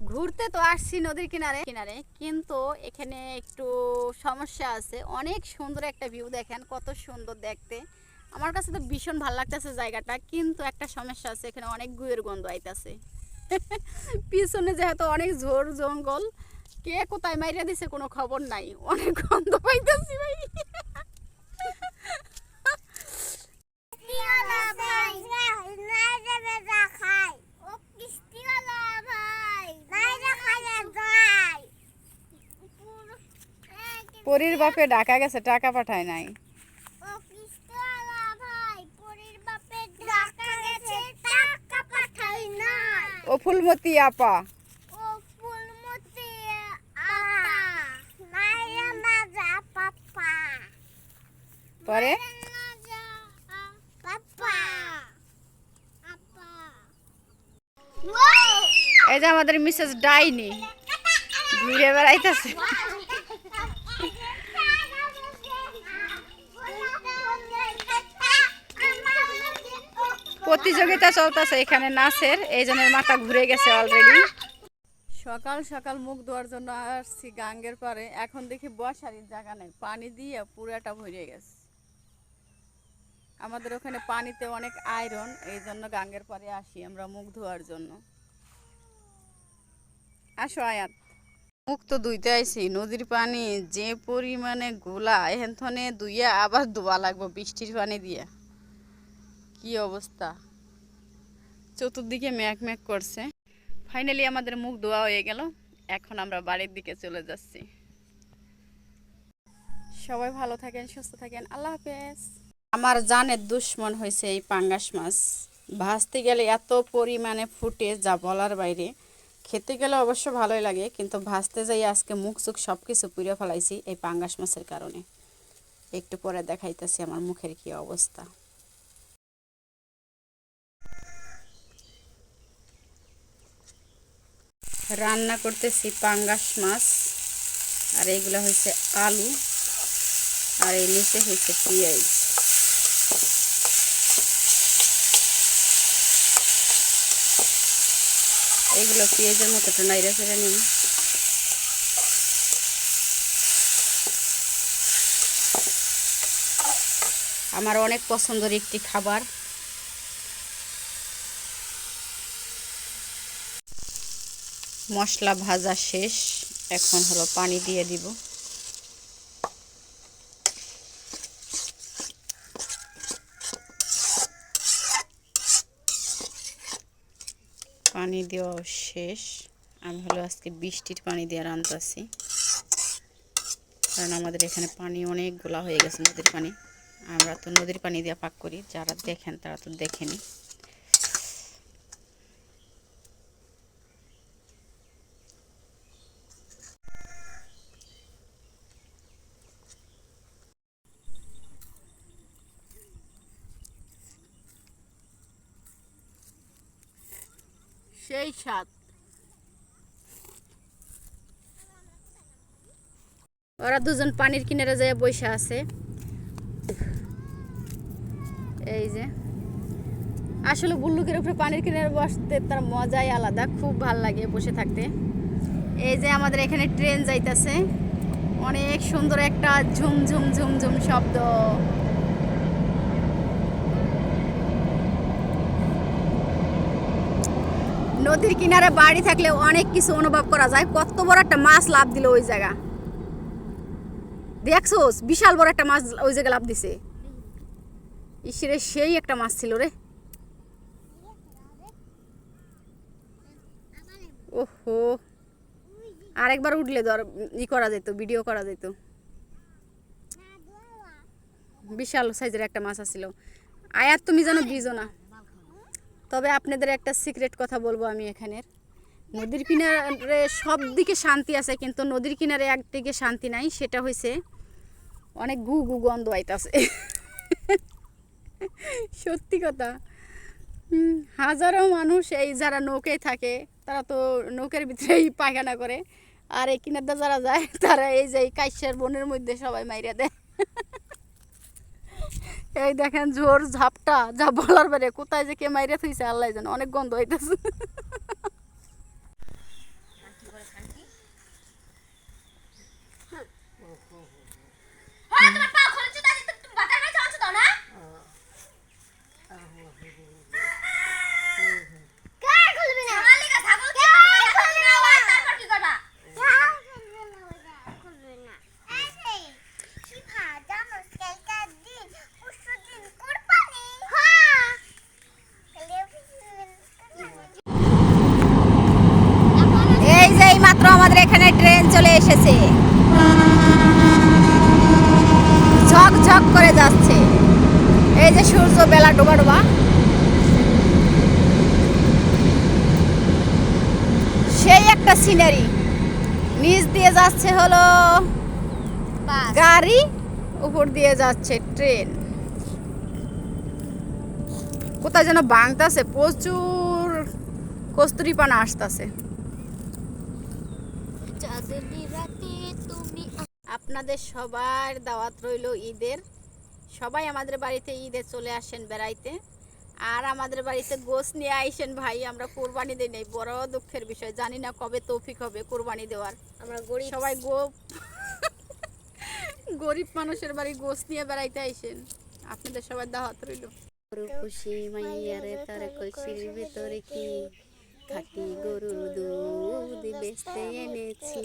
ঘুরতে তো আসছি নদীর কিনারে। কিনারে, কিন্তু এখানে একটু সমস্যা আছে। অনেক সুন্দর একটা ভিউ দেখেন, কত সুন্দর দেখতে। আমার কাছে তো ভীষণ ভালো লাগতেছে জায়গাটা, কিন্তু একটা সমস্যা আছে, এখানে অনেক গুয়ের গন্ধ আইতাছে। পিছনে যেহেতু অনেক ঝোর জঙ্গল, কে কোথায় মাইরা দিছে কোনো খবর নাই। অনেক গন্ধ পাইতেছি ভাই কিস্তিওয়ালা ভাই নাইরে বেজা খাই ও কিস্তিওয়ালা ভাই নাইরে খাইয়ে যায় পরীর বাপে ঢাকা গেছে টাকা পাঠায় নাই। ও ফুলমতি আপা। পরে? এই যে আমাদের মিসেস ডাইনি ঘুরে বেড়াইতেছে। প্রতিযোগিতা চলতেছে এখানে নাচের, এই জনের মাথা ঘুরে গেছে অলরেডি সকাল সকাল মুখ ধোয়ার জন্য আসছি গাঙ্গের পরে। এখন দেখি বসারির জায়গা নেই, পানি দিয়ে পুরাটা ভরে গেছে। আমাদের ওখানে পানিতে অনেক আয়রন এই জন্য গাঙ্গের পরে আসি আমরা মুখ ধোয়ার জন্য। আসো আয়াত। মুখ তো ধুইতে আইছি, নদীর পানি যে পরিমাণে গোলা এখান ধুইয়া আবার ধোয়া লাগবো বৃষ্টির পানি দিয়ে। কি অবস্থা? চতুর্দিকে ম্যাক ম্যাক করছে। ফাইনালি আমাদের মুখ ধোয়া হয়ে গেল। এখন আমরা বাড়ির দিকে চলে যাচ্ছি। সবাই ভালো থাকেন, সুস্থ থাকেন। আল্লাহ হাফেজ। আমার জানের দুশ্মন হয়েছে এই পাঙ্গাস মাছ। ভাজতে গেলে এত পরিমাণে ফুটে যা বলার বাইরে। খেতে গেলে অবশ্য ভালোই লাগে, কিন্তু ভাজতে যাই আজকে মুখ চুখ সব কিছু পুড়ে ফেলাইছি এই পাঙ্গাস মাছের কারণে। একটু পরে দেখাইতেছি আমার মুখের কি অবস্থা। রান্না করতেছি পাঙ্গাস মাছ, আর এইগুলো হয়েছে আলু, আর এই নিচে হয়েছে পেঁয়াজ। এইগুলো পেঁয়াজের মতো একটু নাইরা ফেরে নিন আমার অনেক পছন্দের একটি খাবার। মশলা ভাজা শেষ। এখন হলো পানি দিয়ে দিব। পানি দেওয়া শেষ। আমি হলো আজকে বৃষ্টির পানি দিয়ে রান্তাছি কারণ আমাদের এখানে পানি অনেক গোলা হয়ে গেছে নদীর পানি। আমরা তো নদীর পানি দিয়ে পাক করি। যারা দেখেন তারা তো দেখেনি। সেই স্বাদ। ওরা দুজন পানির কিনারে যায় বসে আছে। এই যে। আসলে বুল্লুকের উপরে পানির কিনারে বসতে তার মজাই আলাদা, খুব ভালো লাগে বসে থাকতে। এই যে আমাদের এখানে ট্রেন যাইতাছে। অনেক সুন্দর একটা ঝুম ঝুম ঝুম ঝুম শব্দ। নদীর কিনারে বাড়ি থাকলে অনেক কিছু অনুভব করা যায়। কত বড় একটা মাছ লাভ দিল ওই জায়গা। দেখছোস, বিশাল বড় একটা মাছ ওই জায়গায় লাভ দিছে। ইসিরে সেই একটা মাছ ছিল রে। ওহো। আরেকবার উঠলে ধর, ই করা যেত ভিডিও করা যেত। বিশাল সাইজের একটা মাছ আছিল আয়াত, তুমি যেন বিজো না। তবে আপনাদের একটা সিক্রেট কথা বলব আমি এখানের। নদীর কিনারে সব দিকে শান্তি আছে, কিন্তু নদীর কিনারে একদিকে শান্তি নাই, সেটা হয়েছে অনেক গু গু গন্ধ আইতাছে। সত্যি কথা। হাজারো মানুষ এই যারা নৌকায় থাকে, তারা তো নৌকার ভিতরেই পায়খানা করে। আর এই কিনারটা যারা যায়, তারা এই যে এই কাইশের বনের মধ্যে সবাই মাইরা দেয়। এই দেখেন জোর ঝাপটা, যা বলার বারে কোথায় যে কে মাইরে থইছে, আল্লাহ জানে, অনেক গন্ধ হইতেছে মাত্র আমাদের এখানে ট্রেন চলে এসেছে। ঝক ঝক করে যাচ্ছে। এই যে সূর্য বেলা ডোবা ডোবা। সেই একটা সিনারি নিচ দিয়ে যাচ্ছে হলো গাড়ি উপর দিয়ে যাচ্ছে ট্রেন কোথায় যেন বাংতাছে প্রচুর কস্তুরি পানা আসতেছে। আপনাদের সবার দাওয়াত রইল ঈদের। সবাই আমাদের বাড়িতে ঈদে চলে আসেন বেড়াইতে। আর আমাদের বাড়িতে গোস নিয়ে আইসেন ভাই আমরা কোরবানি দিই নাই। বড় দুঃখের বিষয় জানি না কবে তৌফিক হবে কোরবানি দেওয়ার। আমরা গরিব। সবাই গো গরিব মানুষের বাড়ি গোস নিয়ে বেড়াইতে আইসেন। আপনাদের সবার দাওয়াত রইল। খুশি মাইয়ারে তার খুশির ভিতরে কি? খাটি গরুর দুধ বেচতে এনেছি।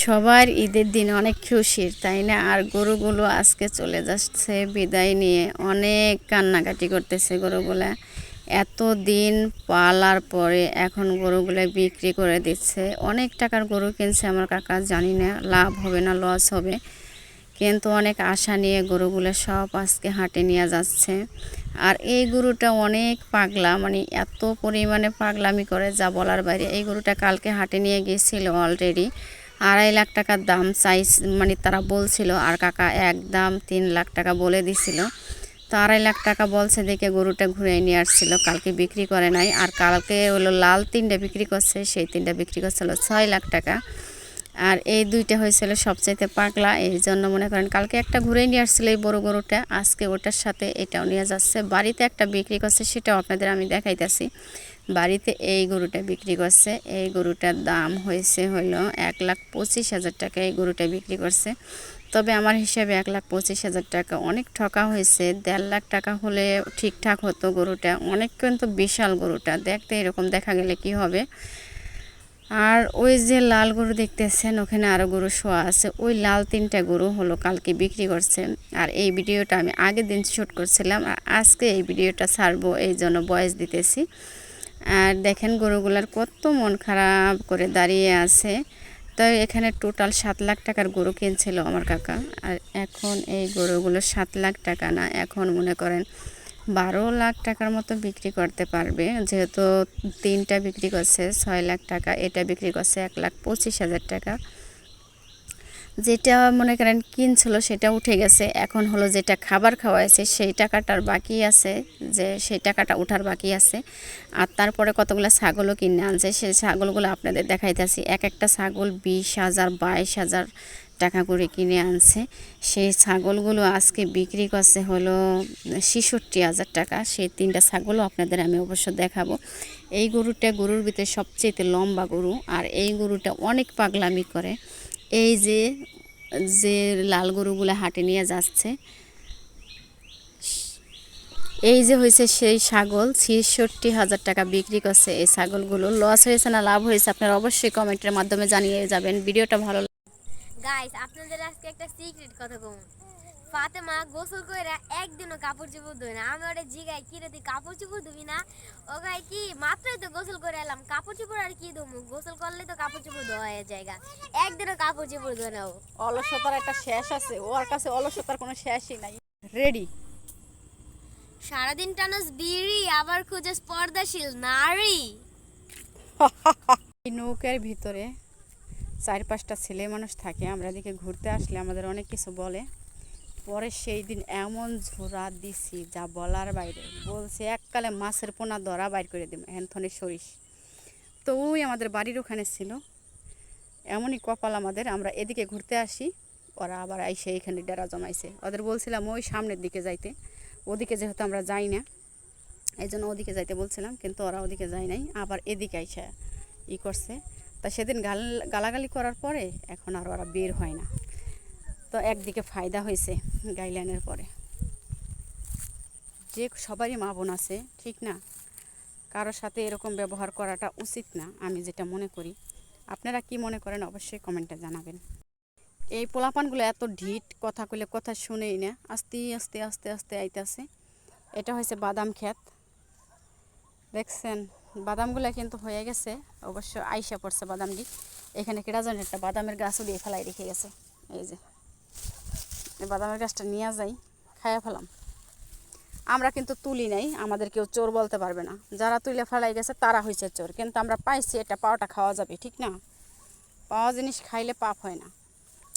সবার ঈদের দিন অনেক খুশির, তাই না? আর গরুগুলো আজকে চলে যাচ্ছে বিদায় নিয়ে। অনেক কান্নাকাটি করতেছে গরুগুলা। এত দিন পালার পরে এখন গরুগুলো বিক্রি করে দিচ্ছে। অনেক টাকার গরু কিনছে আমার কাকা, জানি না, লাভ হবে না লস হবে। কিন্তু অনেক আশা নিয়ে গরুগুলো সব আজকে হাটে নিয়ে যাচ্ছে। আর এই গরুটা অনেক পাগলা মানে এত পরিমাণে পাগলামি করে, যা বলার বাইরে। এই গরুটা কালকে হাটে নিয়ে গিয়েছিল অলরেডি আড়াই লাখ টাকার দাম চাই মানে তারা বলছিল, আর কাকা একদম তিন লাখ টাকা বলে দিছিল। তো আড়াই লাখ টাকা বলছে দেখে গরুটা ঘুরে নিয়ে আসছিল, কালকে বিক্রি করে নাই। আর কালকে হলো লাল তিনটা বিক্রি করছে, সেই তিনটা বিক্রি করছিল ছয় লাখ টাকা। আর এই দুইটা হয়েছিল সবচাইতে পাগলা, এই জন্য মনে করেন কালকে একটা ঘুরে নিয়ে আসছিল এই বড় গরুটা, আজকে ওটার সাথে এটাও নিয়ে যাচ্ছে। বাড়িতে একটা বিক্রি করছে, সেটাও আপনাদের আমি দেখাইতেছি। বাড়িতে এই গরুটা বিক্রি করছে। এই গরুটার দাম হয়েছে হলো এক লাখ পঁচিশ হাজার টাকা এই গরুটা বিক্রি করছে। তবে আমার হিসাবে এক লাখ পঁচিশ হাজার টাকা অনেক ঠকা হয়েছে। দেড় লাখ টাকা হলে ঠিকঠাক হতো গরুটা। অনেক কিন্তু বিশাল গরুটা। দেখতে এরকম দেখা গেলে কি হবে? আর ওই যে লাল গরু দেখতেছেন, ওখানে আরও গরু শোয়া আছে। ওই লাল তিনটা গরু হলো কালকে বিক্রি করছে। আর এই ভিডিওটা আমি আগের দিন শ্যুট করছিলাম। আর আজকে এই ভিডিওটা ছাড়বো, এই জন্য বয়স দিতেছি। আর দেখেন গরুগুলার কত মন খারাপ করে দাঁড়িয়ে আছে। তো এখানে টোটাল সাত লাখ টাকার গরু কিনছিল আমার কাকা। আর এখন এই গরুগুলো সাত লাখ টাকা না, এখন মনে করেন বারো লাখ টাকার মতো বিক্রি করতে পারবে। যেহেতু তিনটা বিক্রি করছে, ছয় লাখ টাকা, এটা বিক্রি করছে এক লাখ পঁচিশ হাজার টাকা। যেটা মনে করেন কিনছিল সেটা উঠে গেছে। এখন হলো যেটা খাবার খাওয়াইছে সেই টাকাটার বাকি আছে, যে সেই টাকাটা উঠার বাকি আছে। আর তারপরে কতগুলো ছাগলও কিনে আনছে, সেই ছাগলগুলো আপনাদের দেখাইতেছি। এক একটা ছাগল বিশ হাজার, বাইশ হাজার টাকা করে কিনে আনছে। সেই ছাগলগুলো আজকে বিক্রি করছে হলো ছেষট্টি হাজার টাকা। সেই তিনটা ছাগলও আপনাদের আমি অবশ্য দেখাবো। এই গরুটা গরুর ভিতরে সবচেয়ে লম্বা গরু, আর এই গরুটা অনেক পাগলামি করে। এই যে যে লাল গরুগুলো হাটে নিয়ে যাচ্ছে, এই যে হয়েছে সেই ছাগল, ছেষট্টি হাজার টাকা বিক্রি করছে এই ছাগলগুলো। লস হয়েছে না লাভ হয়েছে আপনারা অবশ্যই কমেন্টের মাধ্যমে জানিয়ে যাবেন। ভিডিওটা ভালো গাইস আপনাদের আজকে একটা সিক্রেট কথা কম ফাতেমা গোসল করে একদিনও কাপড় চোপড় ধুই না। আমি ওটা জিগাই কি রে তুই কাপড় চোপড় ধুবি না? ও গাই কি মাত্রই তো গোসল করে এলাম। কাপড় চোপড় আর কি ধুমু? গোসল করলে তো কাপড় চোপড় ধোয়া হয়ে জায়গা একদিনও কাপড় চোপড় ধোয় না ও। অলসতার একটা শেষ আছে। ওর কাছে অলসতার কোনো শেষই নাই। রেডি সারাদিন টানাস বিড়ি আবার খুঁজে পর্দাশীল নারী। এই নৌকার ভিতরে চার পাঁচটা ছেলে মানুষ থাকে। আমরা এদিকে ঘুরতে আসলে আমাদের অনেক কিছু বলে। পরে সেই দিন এমন ঝোরা দিছি যা বলার বাইরে। বলছে এককালে মাছের পোনা ধরা বাইর করে দিব হ্যানথনের সরিষ। তো ওই আমাদের বাড়ির ওখানে ছিল। এমনই কপাল আমাদের, আমরা এদিকে ঘুরতে আসি, ওরা আবার আইসে এইখানে ডেরা জমাইছে। ওদের বলছিলাম, ওই সামনের দিকে যাইতে, ওদিকে যেহেতু আমরা যাই না। এই জন্য ওদিকে যাইতে বলছিলাম, কিন্তু ওরা ওদিকে যায় নাই, আবার এদিকে আইসা ই করছে। তা সেদিন গাল, গালাগালি করার পরে এখন আর ওরা বের হয় না। তো একদিকে ফায়দা হয়েছে গাইডলাইনের পরে। যে সবারই মা বোন আছে, ঠিক না? কারোর সাথে এরকম ব্যবহার করাটা উচিত না, আমি যেটা মনে করি। আপনারা কি মনে করেন অবশ্যই কমেন্টে জানাবেন। এই পোলাপানগুলো এত ঢিট, কথা কইলে কথা শুনেই না, আস্তে আস্তে আস্তে আস্তে আইতাছে। এটা হয়েছে বাদাম ক্ষেত। দেখছেন, বাদামগুলো কিন্তু হয়ে গেছে, অবশ্য আইসা পড়ছে বাদামটি এখানে কেটা জানি একটা বাদামের গাছও দিয়ে ফেলাই রেখে গেছে। এই যে বাদামের গাছটা নিয়ে যাই, খাইয়া ফেলাম। আমরা কিন্তু তুলি নাই, আমাদের কেউ চোর বলতে পারবে না। যারা তুলে ফেলাই গেছে, তারা হয়েছে চোর। কিন্তু আমরা পাইছি, এটা পাওয়াটা খাওয়া যাবে, ঠিক না? পাওয়া জিনিস খাইলে পাপ হয় না।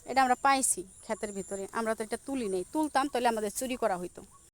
এটা আমরা পাইছি, ক্ষেতের ভিতরে। আমরা তো এটা তুলি নেই। তুলতাম তাহলে আমাদের চুরি করা হইতো।